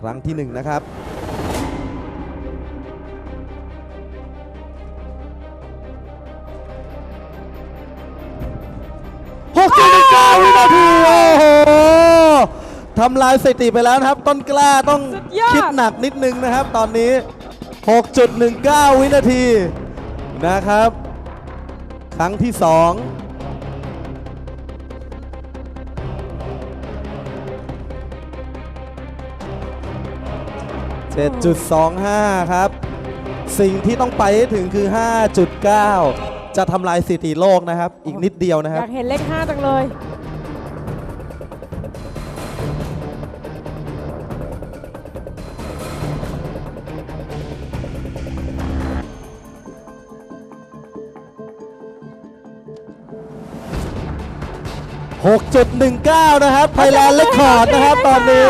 ครั้งที่หนึ่งนะครับ6.19วินาทีโอ้โหทำลายสถิติไปแล้วนะครับ ต้นกล้าต้องสุดยอดคิดหนักนิดนึงนะครับ ตอนนี้ 6.19 วินาทีนะครับ ครั้งที่2 7.25 ครับ สิ่งที่ต้องไปให้ถึงคือ 5.9 จะทำลายสถิติโลกนะครับ อีกนิดเดียวนะคอรับ ยากเห็นเลข5จังเลย 6.19 นะครับไทยแลนด์เลคคอร์ดนะครับตอนนี้